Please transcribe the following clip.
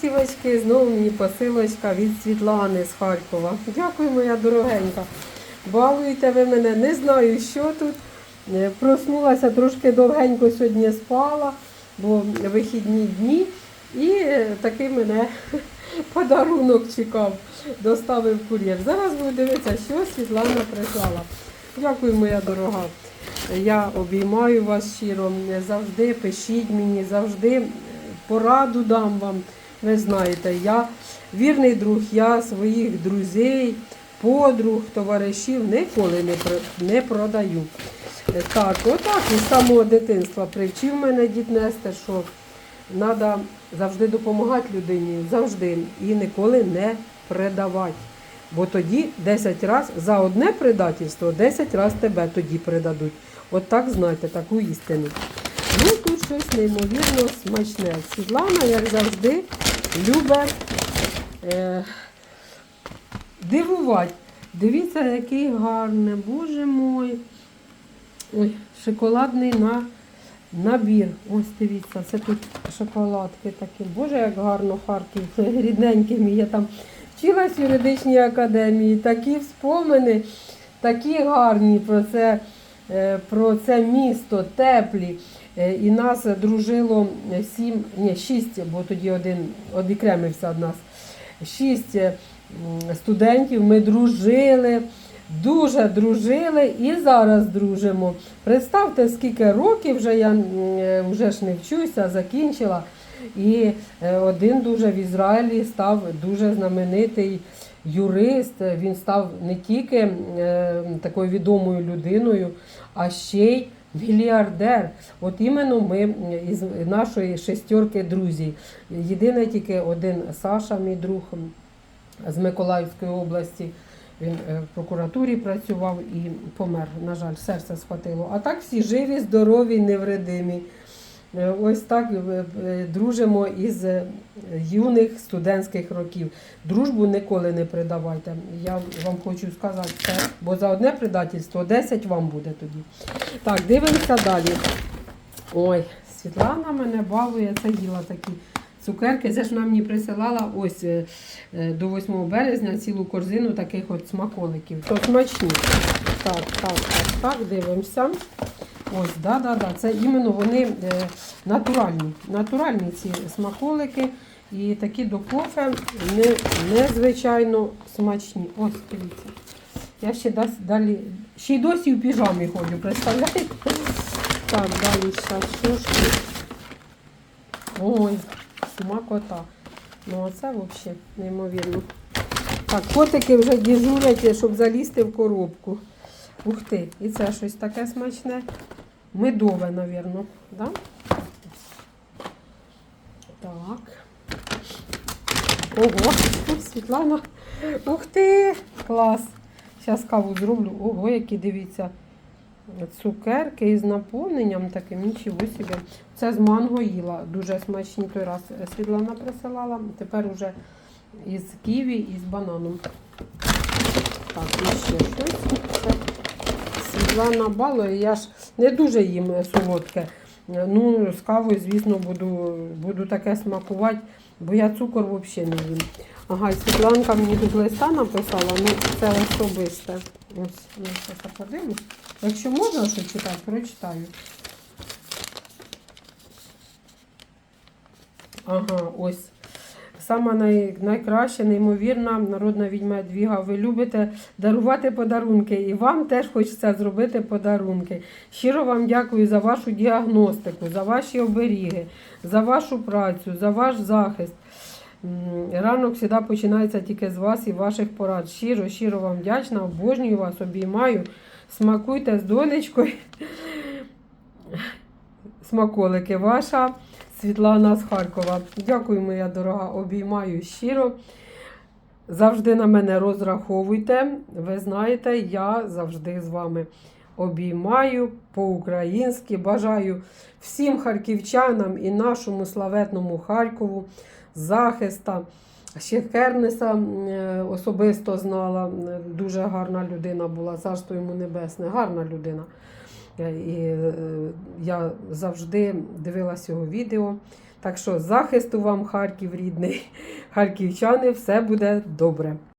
Сівочки, знову мені посилочка від Світлани з Харкова. Дякую, моя дорогенька. Балуєте ви мене, не знаю, що тут. Е, Проснулася трошки довгенько сьогодні спала, бо вихідні дні. І е, такий мене подарунок чекав, доставив кур'єр. Зараз буду дивитися, що Світлана прислала. Дякую, моя дорога. Я обіймаю вас щиро. Завжди пишіть мені, завжди пораду дам вам. Ви знаєте, я вірний друг, я своїх друзей, подруг, товаришів ніколи не, не продаю. Так, отак із самого дитинства привчив мене дід Нестер, що треба завжди допомагати людині, завжди, і ніколи не предавати. Бо тоді 10 разів за одне предательство, 10 разів тебе тоді предадуть. От так знайте, таку істину. Ну тут щось неймовірно смачне. Світлана, як завжди, любить е, дивувати. Дивіться, який гарний, боже мой. Ой, шоколадний на, набір. Ось дивіться, це тут шоколадки такі. Боже, як гарно Харків, рідненький мій. Я там вчилась в юридичній академії. Такі спомини, такі гарні про це, про це місто, теплі. Е, І нас дружило сім, ні, шість, бо тоді один одікремився від нас. Шість е, студентів. Ми дружили, дуже дружили і зараз дружимо. Представте, скільки років вже я е, вже ж не вчуся, закінчила. І е, один дуже в Ізраїлі став дуже знаменитий юрист. Він став не тільки е, такою відомою людиною, а ще й мільярдер. От іменно ми із нашої шестерки друзів. Єдине тільки один Саша, мій друг з Миколаївської області. Він е, в прокуратурі працював і помер. На жаль, серце схватило. А так всі живі, здорові, невредимі. Ось так е, е, дружимо із е, юних студентських років. Дружбу ніколи не придавайте. Я вам хочу сказати це, бо за одне предательство 10 вам буде тоді. Так, дивимося далі. Ой, Світлана мене балує, це їла такі цукерки. Це ж вона мені присилала ось до 8 березня цілу корзину таких от смаколиків. То смачні. Так, так, так, так, дивимося. Ось, да, да, да. Це іменно вони е, натуральні. Натуральні ці смаколики. І такі до кофе не, незвичайно смачні. Ось, дивіться. Я ще далі. Ще й досі в піжамі ходжу, представляєте? Так, далі зараз тут? Ой, смакота. Ну оце взагалі неймовірно. Так, котики вже дежурять, щоб залізти в коробку. Ух ти, і це щось таке смачне. Медове, мабуть. Да? Так. Ого, Світлана. Ух ти! Клас. Зараз каву зроблю. Ого, які дивіться. Цукерки із наповненням таким, нічого собі. Це з манго їла. Дуже смачні той раз Світлана присилала. Тепер уже із ківі і з бананом. Так, і ще щось. Світлана балує. Я ж не дуже їм солодке. Ну, з кавою, звісно, буду, буду таке смакувати, бо я цукор взагалі не їм. Ага, Світланка мені тут листа написала, ну це особисте. Ось, я подивлюсь. Якщо можна що читати, прочитаю. Ага, ось. Сама най, найкраща, неймовірна народна відьма Двіга. Ви любите дарувати подарунки, і вам теж хочеться зробити подарунки. Щиро вам дякую за вашу діагностику, за ваші оберіги, за вашу працю, за ваш захист. Ранок завжди починається тільки з вас і ваших порад. Щиро, щиро вам вдячна, обожнюю вас, обіймаю. Смакуйте з донечкою. Смаколики ваша Світлана з Харкова. Дякую, моя дорога, обіймаю щиро. Завжди на мене розраховуйте. Ви знаєте, я завжди з вами обіймаю по-українськи. Бажаю всім харківчанам і нашому славетному Харкову захиста. Ще Кернеса е, особисто знала. Дуже гарна людина була, царство йому небесне, гарна людина. Е, І е, я завжди дивилась його відео. Так що захисту вам, Харків рідний, харківчани, все буде добре.